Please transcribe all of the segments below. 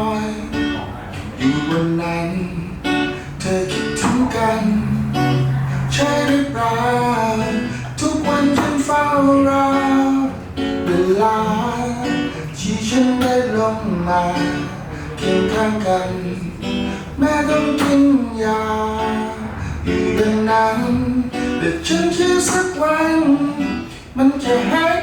อยอยู่บนนั้น เธอคิดถึงกัน ใช่หรือเปล่าทุกวันฉันเฝ้ารอเวลา ที่ฉันได้ลงมาเคียงข้างกัน แม่ต้องกินยาอยู่ดังนั้นแต่ฉันเชื่อสักวัน มันจะหาย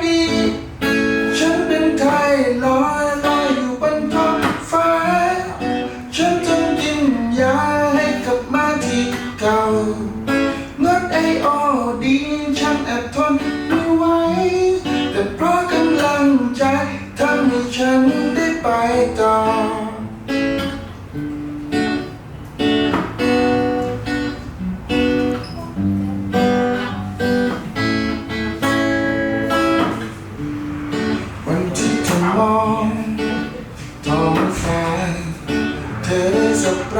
สับแปร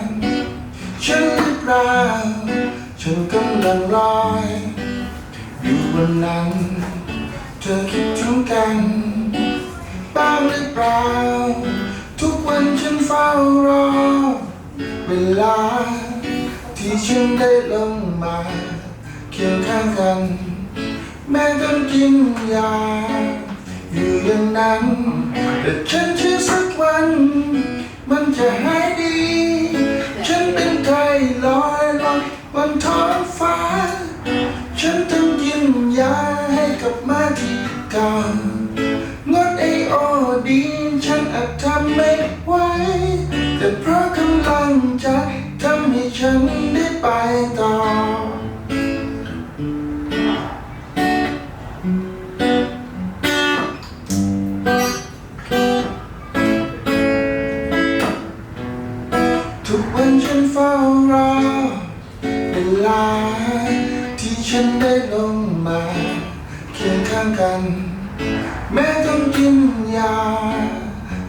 นฉันหรือเปล่าฉันกำลังลอยอยู่บนนั้น เธอคิดถึงกันบ้างหรือเปล่า ทุกวันฉันเฝ้ารอ เวลา ที่ฉันได้ลงมาเคียงข้างกัน แม้ต้องกินยา อยู่อย่างนั้น แต่ฉันเชื่อสักวัน มันจะหาย ยาให้กลับมาที่เก่างดไอโอดีนฉันอาจทำไม่ไหวแต่เพราะกำลังใจทำให้ฉันได้ไปต่อทุกวันฉันเฝ้ารอเวลาที่ฉันได้ลงมาเคียง ข้างกัน แม้ต้องกินยา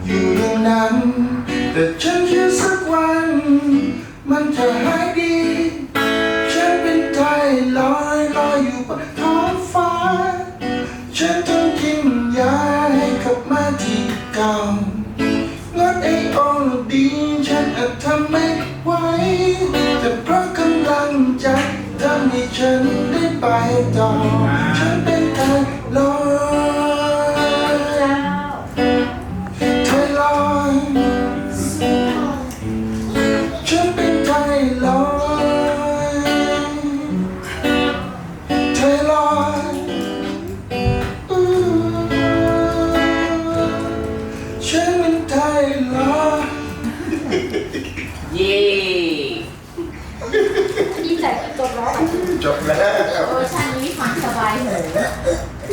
อยู่อย่างนั้น แต่ฉันเชื่อสักวัน มันจะหายดี ฉันเป็นไทยลอยลอยอยู่บนท้องฟ้า ฉันต้องกินยาให้กลับมาที่เก่างดไอโอดีฉันอาจทำไม่ไหวแต่เพราะกำลังใจทำให้ฉันได้ไปต่อ ดีใจจบแล้วจบแล้วเออชันนี้ฟังสบายหู